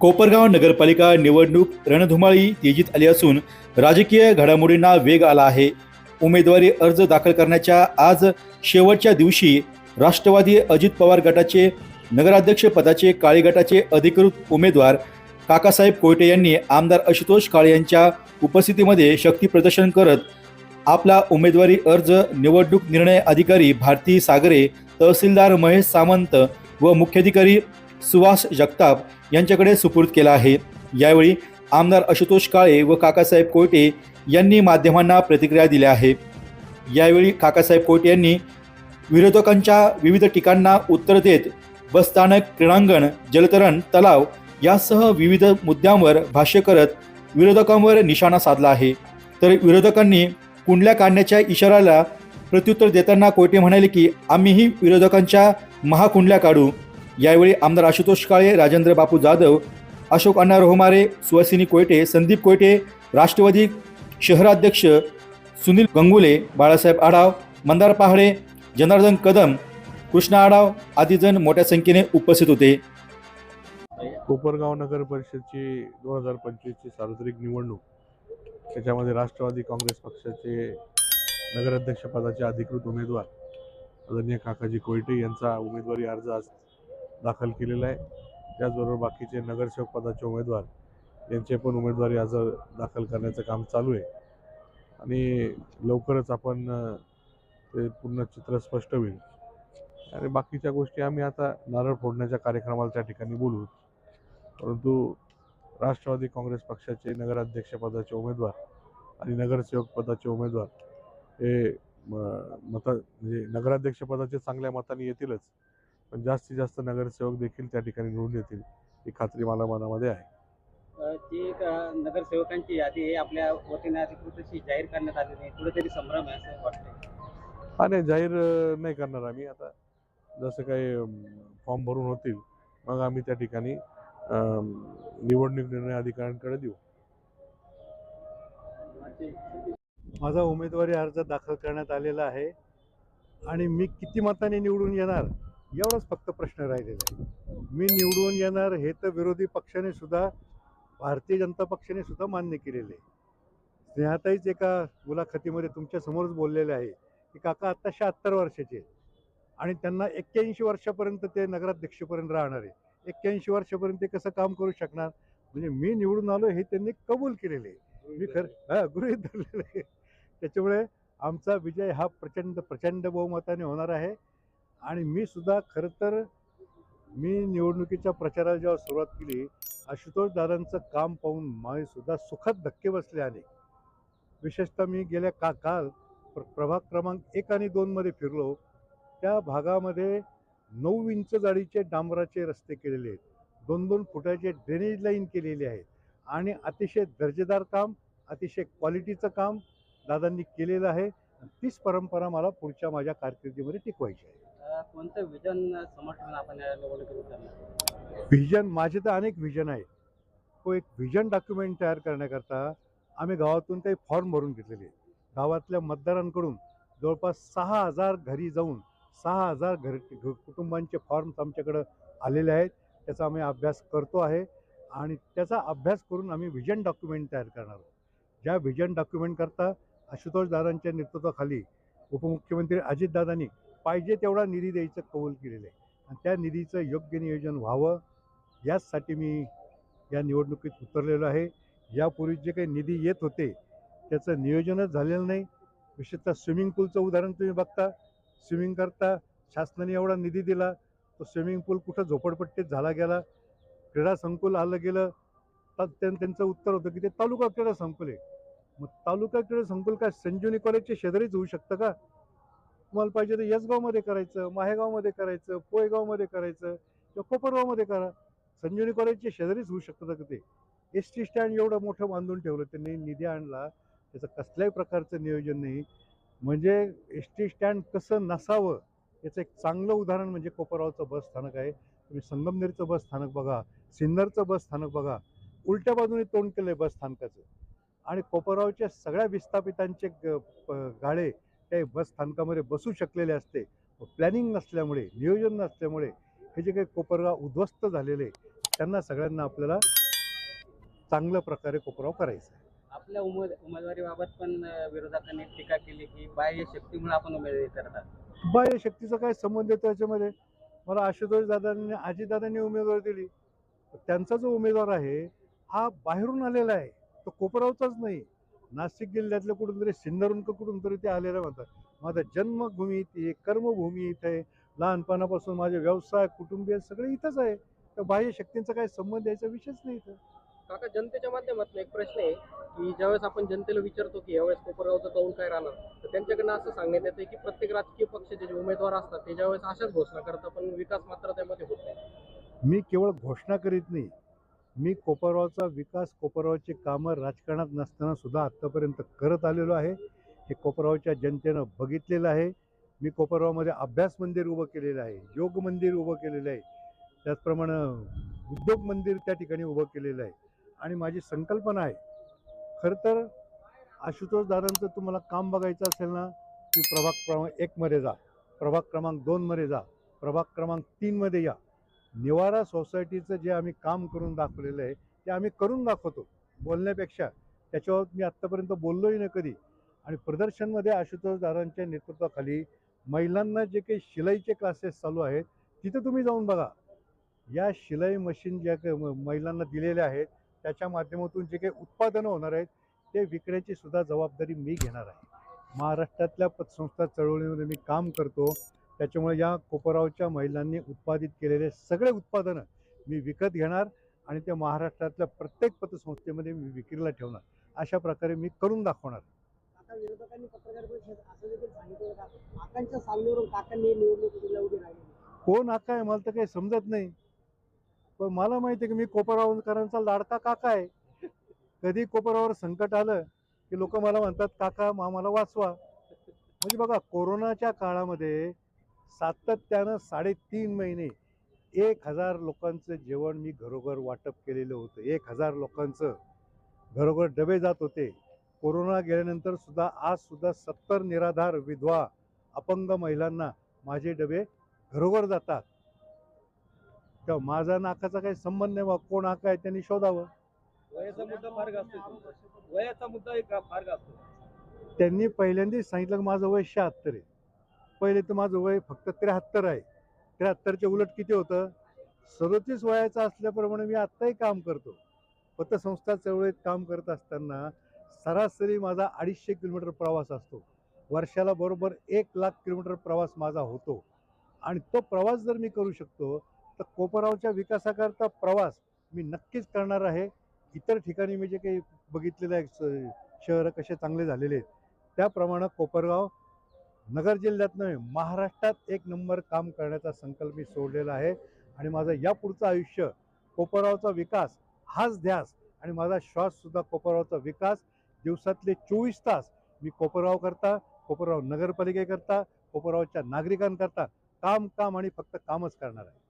कोपरगाव नगरपालिका निवडणूक रणधुमाळी तेजीत आली असून राजकीय घडामोडींना वेग आला आहे. उमेदवारी अर्ज दाखल करण्याच्या आज शेवटच्या दिवशी राष्ट्रवादी अजित पवार गटाचे नगराध्यक्ष पदाचे काळे गटाचे अधिकृत उमेदवार काकासाहेब कोयटे यांनी आमदार आशुतोष काळे यांच्या उपस्थितीमध्ये शक्ती प्रदर्शन करत आपला उमेदवारी अर्ज निवडणूक निर्णय अधिकारी भारती सागरे तहसीलदार महेश सामंत व मुख्याधिकारी सुभाष जगताप यांच्याकडे सुपूर्द केला आहे. यावेळी आमदार आशुतोष काळे व काकासाहेब कोयटे यांनी माध्यमांना प्रतिक्रिया दिल्या आहे यावेळी काकासाहेब कोयटे यांनी विरोधकांच्या विविध ठिकाणांना उत्तर देत बसस्थानक क्रीडांगण जलतरण तलाव यासह विविध मुद्द्यांवर भाष्य करत विरोधकांवर निशाणा साधला आहे. तर विरोधकांनी कुंडल्या काढण्याच्या इशाऱ्याला प्रत्युत्तर देताना कोयटे म्हणाले की आम्हीही विरोधकांच्या महाकुंडल्या काढू. यावेळी आमदार आशुतोष काळे राजेंद्र बापू जाधव अशोक अण्णा रोहमारे सुहासिनी कोयटे संदीप कोयटे राष्ट्रवादी शहराध्यक्ष सुनील गंगुले बाळासाहेब आढाव मंदार पहाडे जनार्दन कदम कृष्णा आढाव आदी जण मोठ्या संख्येने उपस्थित होते. कोपरगाव नगर परिषदची दोन हजार पंचवीसची सार्वत्रिक निवडणूक त्याच्यामध्ये राष्ट्रवादी काँग्रेस पक्षाचे नगराध्यक्षपदाचे अधिकृत उमेदवार आदरणीय काकाजी कोयटे यांचा उमेदवारी अर्ज आज दाखल केलेला आहे. त्याचबरोबर बाकीचे नगरसेवक पदाचे उमेदवार यांचे पण उमेदवारी अर्ज दाखल करण्याचं काम चालू आहे. आणि लवकरच आपण ते पूर्ण चित्र स्पष्ट होईल. आणि बाकीच्या गोष्टी आम्ही आता नारळ फोडण्याच्या कार्यक्रमाला त्या ठिकाणी बोलू. परंतु राष्ट्रवादी काँग्रेस पक्षाचे नगराध्यक्षपदाचे उमेदवार आणि नगरसेवक पदाचे उमेदवार हे मत म्हणजे नगराध्यक्ष पदाचे चांगल्या मताने येतीलच. पण जास्तीत जास्त नगरसेवक देखील त्या ठिकाणी निवडून येतील ही खात्री मला मनामध्ये आहे. जी नगरसेवकांची यादी आहे आपल्या वतीने अधिकृत अशी जाहीर करण्यात आलेली आहे कुठेतरी संभ्रम आहे असं वाटतंय. हा नाही जाहीर नाही करणार आम्ही. आता जसं काही फॉर्म भरून होतील मग आम्ही त्या ठिकाणी निवडणूक निर्णय अधिकाऱ्यांकडे देऊ. माझा उमेदवारी अर्ज दाखल करण्यात आलेला आहे. आणि मी किती मताने निवडून येणार एवढाच फक्त प्रश्न राहिलेला आहे. मी निवडून येणार हे तर विरोधी पक्षाने सुद्धा भारतीय जनता पक्षाने सुद्धा मान्य केलेले स्नेहाताईच एका मुलाखतीमध्ये तुमच्यासमोरच बोललेले आहे की काका आत्ता शहात्तर वर्षाचे आहेत. आणि त्यांना एक्क्याऐंशी वर्षापर्यंत ते नगराध्यक्षपर्यंत राहणार आहे. एक्क्याऐंशी वर्षापर्यंत ते कसं काम करू शकणार? म्हणजे मी निवडून आलो हे त्यांनी कबूल केलेले आहे. मी खरं हा गृहीत धरलेलं आहे. त्याच्यामुळे आमचा विजय हा प्रचंड प्रचंड बहुमताने होणार आहे. आणि मी सुद्धा खरं तर मी निवडणुकीच्या प्रचाराला जेव्हा सुरुवात केली आशुतोष दादांचं काम पाहून माझे सुद्धा सुखद धक्के बसले अनेक. विशेषतः मी गेल्या का काल प्र प्रभाग क्रमांक एक आणि दोनमध्ये फिरलो. त्या भागामध्ये नऊ इंच जाडीचे डांबराचे रस्ते केलेले आहेत. दोन दोन फुटाचे ड्रेनेज लाईन केलेली आहेत. आणि अतिशय दर्जेदार काम अतिशय क्वालिटीचं काम दादांनी केलेलं आहे. तीच परंपरा मला पुढच्या माझ्या कारकिर्दीमध्ये टिकवायची आहे. कोणतं विजन समर्थन आपण व्हिजन माझे तर अनेक व्हिजन आहेत. तो एक व्हिजन डॉक्युमेंट तयार करण्याकरता आम्ही गावातून काही फॉर्म भरून घेतलेले गावातल्या मतदारांकडून जवळपास सहा हजार घरी जाऊन सहा हजार घर कुटुंबांचे फॉर्म्स आमच्याकडं आलेले आहेत. त्याचा आम्ही अभ्यास करतो आहे आणि त्याचा अभ्यास करून आम्ही व्हिजन डॉक्युमेंट तयार करणार आहोत. ज्या व्हिजन डॉक्युमेंट करता आशुतोष दादांच्या नेतृत्वाखाली उपमुख्यमंत्री अजितदादांनी पाहिजे तेवढा निधी द्यायचं कौल केलेलं आहे. आणि त्या निधीचं योग्य नियोजन व्हावं याचसाठी मी या निवडणुकीत उतरलेलो आहे. यापूर्वी जे काही निधी येत होते त्याचं नियोजनच झालेलं नाही. विशेषतः स्विमिंग पूलचं उदाहरण तुम्ही बघता. स्विमिंग करता शासनाने एवढा निधी दिला तो स्विमिंग पूल कुठं झोपडपट्टीत झाला गेला क्रीडा संकुल आलं गेलं तर त्यांचं उत्तर होतं की ते तालुका क्रीडा संकुल आहे. मग तालुका क्रीडा संकुल काय संजीवनी कॉलेजच्या शेजारीच होऊ शकतं का? तुम्हाला पाहिजे तर यसगावमध्ये करायचं माहेगावमध्ये करायचं पोयगावमध्ये करायचं किंवा कोपरगावमध्ये करा. संजीवनी कॉलेजच्या शेजारीच होऊ शकतं का ते? एस टी स्टँड एवढं मोठं बांधून ठेवलं त्यांनी निधी आणला. त्याचं कसल्याही प्रकारचं नियोजन नाही. म्हणजे एस टी स्टँड कसं नसावं याचं एक चांगलं उदाहरण म्हणजे कोपरगावचं बस स्थानक आहे. तुम्ही संगमनेरचं बस स्थानक बघा सिन्नरचं बस स्थानक बघा. उलट्या बाजूने तोंड केलं आहे बस स्थानकाचं. आणि कोपरगावच्या सगळ्या विस्थापितांचे ग- प- गाडे त्या बस स्थानकामध्ये बसू शकलेले असते. प्लॅनिंग नसल्यामुळे नियोजन नसल्यामुळे हे जे काही कोपरगाव उद्ध्वस्त झालेले त्यांना सगळ्यांना आपल्याला चांगल्या प्रकारे कोपराव करायचं आहे आपल्या उमेद उमेदवारीबाबत पण विरोधकांनी टीका केली की बाह्य शक्तीमुळे आपण उमेदवारी करतात. बाह्य शक्तीचा काय संबंध आहे त्याच्यामध्ये? मला आशुतोष दादांनी आजीदादांनी उमेदवारी दिली. त्यांचा जो उमेदवार आहे हा बाहेरून आलेला आहे. तो कोपरावचाच नाही. नाशिक जिल्ह्यातल्या कुठून तरी सिन्नरून कुठून तरी ते आलेलं म्हणतात. माझा जन्मभूमी इथे कर्मभूमी इथे आहे. लहानपणापासून माझे व्यवसाय कुटुंबीय सगळे इथंच आहे. तर बाह्य शक्तींचा काय संबंध याचा विषयच नाही इथं. काका जनतेच्या माध्यमातून एक प्रश्न आहे की ज्यावेळेस आपण जनतेला विचारतो की यावेळेस कोपरगावचं कौल काय राहणार तर त्यांच्याकडनं असं सांगण्यात येतं की प्रत्येक राजकीय पक्षाचे जे उमेदवार असतात ते ज्यावेळेस अशाच घोषणा करतात पण विकास मात्र त्यामध्ये होत नाही. मी केवळ घोषणा करीत नाही मी कोपरगावचा विकास कोपरगावची कामं राजकारणात नसताना सुद्धा आत्तापर्यंत करत आलेलो आहे. हे कोपरगावच्या जनतेनं बघितलेलं आहे. मी कोपरगावमध्ये अभ्यास मंदिर उभं केलेलं आहे योग मंदिर उभं केलेलं आहे. त्याचप्रमाणे उद्योग मंदिर त्या ठिकाणी उभं केलेलं आहे. आणि माझी संकल्पना आहे खरं तर आशुतोष दादांचं तुम्हाला काम बघायचं असेल ना की प्रभाग क्रमांक एकमध्ये जा प्रभाग क्रमांक दोनमध्ये जा प्रभाग क्रमांक तीनमध्ये या. निवारा सोसायटीचं जे आम्ही काम करून दाखवलेलं आहे ते आम्ही करून दाखवतो बोलण्यापेक्षा. त्याच्यावर मी आत्तापर्यंत बोललोही नाही कधी. आणि प्रदर्शनमध्ये आशुतोषदारांच्या नेतृत्वाखाली महिलांना जे काही शिलाईचे क्लासेस चालू आहेत तिथं तुम्ही जाऊन बघा. या शिलाई मशीन ज्या काही म- महिलांना दिलेल्या आहेत त्याच्या माध्यमातून जे काही उत्पादनं होणार आहेत ते विकण्याची सुद्धा जबाबदारी मी घेणार आहे. महाराष्ट्रातल्या पतसंस्था चळवळीमध्ये मी काम करतो. त्याच्यामुळे या कोपरावच्या महिलांनी उत्पादित केलेले सगळे उत्पादनं मी विकत घेणार आणि ते महाराष्ट्रातल्या प्रत्येक पतसंस्थेमध्ये मी विक्रीला ठेवणार. अशा प्रकारे मी करून दाखवणार. आता विरोधकांनी पत्रकार परिषद असं देखील सांगितलं का काकांच्या सांगण्यावरून काकांनी निवडणुकीला उभी राहिली. कोण आका आहे मला तर काही समजत नाही. पण मला माहिती आहे की मी कोपरावकरांचा लाडका काका आहे. कधी कोपरावर संकट आलं की लोक मला म्हणतात काका आम्हाला वाचवा. म्हणजे बघा कोरोनाच्या काळामध्ये सातत्यानं साडेतीन महिने एक हजार लोकांचं जेवण मी घरोघर वाटप केलेलं होतं. एक हजार लोकांचं घरोघर डबे जात होते. कोरोना गेल्यानंतर सुद्धा आज सुद्धा सत्तर निराधार विधवा अपंग महिलांना माझे डबे घरोघर जातात. तेव्हा माझा नाकाचा काही संबंध नाही बा कोण आका आहे त्यांनी शोधावं? वयाचा मुद्दा फार असतो वयाचा मुद्दा एक फार असतो त्यांनी पहिल्यांदाच सांगितलं की माझं वय शहात्तर आहे. पहिले तर माझं वय फक्त त्र्याहत्तर आहे. त्र्याहत्तरच्या उलट किती होतं? सदोतीस वयाचं असल्याप्रमाणे मी आत्ताही काम करतो. पतसंस्था चळवळीत काम करत असताना सरासरी माझा अडीचशे किलोमीटर प्रवास असतो. वर्षाला बरोबर एक लाख किलोमीटर प्रवास माझा होतो. आणि तो प्रवास जर मी करू शकतो तर कोपरावच्या विकासाकरता प्रवास मी नक्कीच करणार आहे. इतर ठिकाणी मी जे काही बघितलेलं आहे स- शहरं कसे चांगले झालेले आहेत त्याप्रमाणे कोपरगाव नगर जिल्ह्यात नव्हे महाराष्ट्रात एक नंबर काम करण्याचा संकल्प मी सोडलेला आहे. आणि माझं यापुढचं आयुष्य कोपरगावचा विकास हाच ध्यास आणि माझा श्वाससुद्धा कोपरगावचा विकास. दिवसातले चोवीस तास मी कोपरगाव करता कोपरगाव नगरपालिकेकरता कोपरगावच्या नागरिकांकरता काम काम आणि फक्त कामच करणार आहे.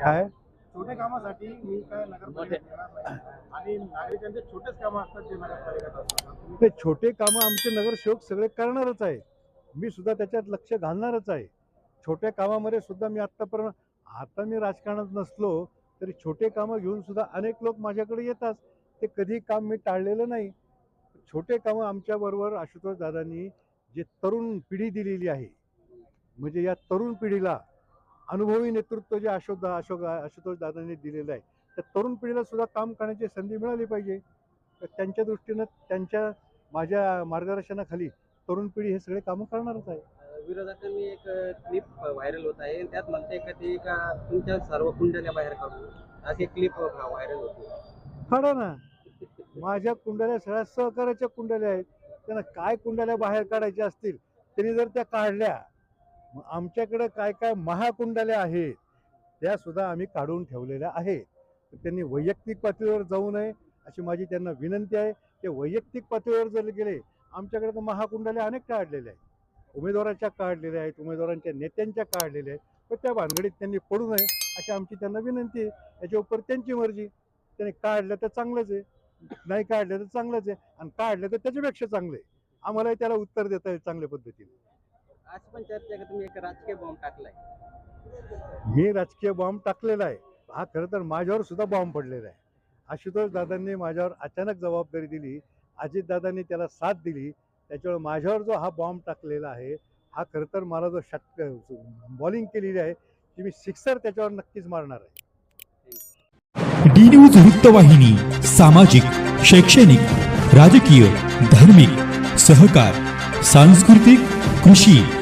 काय? छोटे कामासाठी मी काय नाही. आणि नागरिकांचे छोटेच कामं असतात जे नगरपालिकेत असतात. ते छोटे कामं आमचे नगरसेवक सगळे करणारच आहे मी सुद्धा त्याच्यात लक्ष घालणारच आहे. छोट्या कामामध्ये सुद्धा मी आत्तापर्यंत आता मी राजकारणात नसलो तरी छोटे कामं घेऊन सुद्धा अनेक लोक माझ्याकडे येतात. ते कधी काम मी टाळलेलं नाही. छोटे कामं आमच्याबरोबर आशुतोष दादांनी जे तरुण पिढी दिलेली आहे म्हणजे या तरुण पिढीला अनुभवी नेतृत्व जे अशोक अशोक आशुतोष दादांनी दिलेलं आहे त्या तरुण पिढीला सुद्धा काम करण्याची संधी मिळाली पाहिजे. तर त्यांच्या दृष्टीनं त्यांच्या माझ्या मार्गदर्शनाखाली तरुण पिढी हे सगळे कामं करणारच आहे. विरोधकांनी एक क्लिप व्हायरल होत आहे. त्यात म्हणते का ते का तुमच्या सर्व कुंडल्या बाहेर काढू अशी क्लिप व्हायरल होती काढा ना. माझ्या कुंडल्या सगळ्या सहकार्याच्या कुंडल्या आहेत. त्यांना काय कुंडल्या बाहेर काढायच्या असतील त्यांनी जर त्या काढल्या मग आमच्याकडं काय काय महाकुंडाल्या आहेत त्या सुद्धा आम्ही काढून ठेवलेल्या आहेत. तर त्यांनी वैयक्तिक पातळीवर जाऊ नये अशी माझी त्यांना विनंती आहे. ते वैयक्तिक पातळीवर जर गेले आमच्याकडे तर महाकुंडाले अनेक काढलेले आहेत. उमेदवाराच्या काढलेल्या आहेत उमेदवारांच्या नेत्यांच्या काढलेल्या आहेत. पण त्या भानगडीत त्यांनी पडू नये अशी आमची त्यांना विनंती आहे. याच्या उपर त्यांची मर्जी. त्यांनी काढलं तर चांगलंच आहे. नाही काढलं तर चांगलंच आहे. आणि काढलं तर त्याच्यापेक्षा चांगलं आहे. आम्हालाही त्याला उत्तर देता येईल चांगल्या पद्धतीने. चर्चा की तुम्ही एक राजकीय बॉम्ब टाकलाय. मी राजकीय बॉम्ब टाकलेला आहे. हा खरं तर माझ्यावर सुद्धा बॉम्ब पडलेला आहे. आशुतोष दादांनी माझ्यावर अचानक जबाबदारी दिली. अजितदादांनी त्याला साथ दिली. त्याच्यामुळे माझ्यावर जो हा बॉम्ब टाकलेला आहे हा खरं तर मला जो षट बॉलिंग केलेली आहे ती मी सिक्सर त्याच्यावर नक्कीच मारणार आहे. डी न्यूज वृत्तवाहिनी सामाजिक शैक्षणिक राजकीय धार्मिक सहकार सांस्कृतिक कृषी.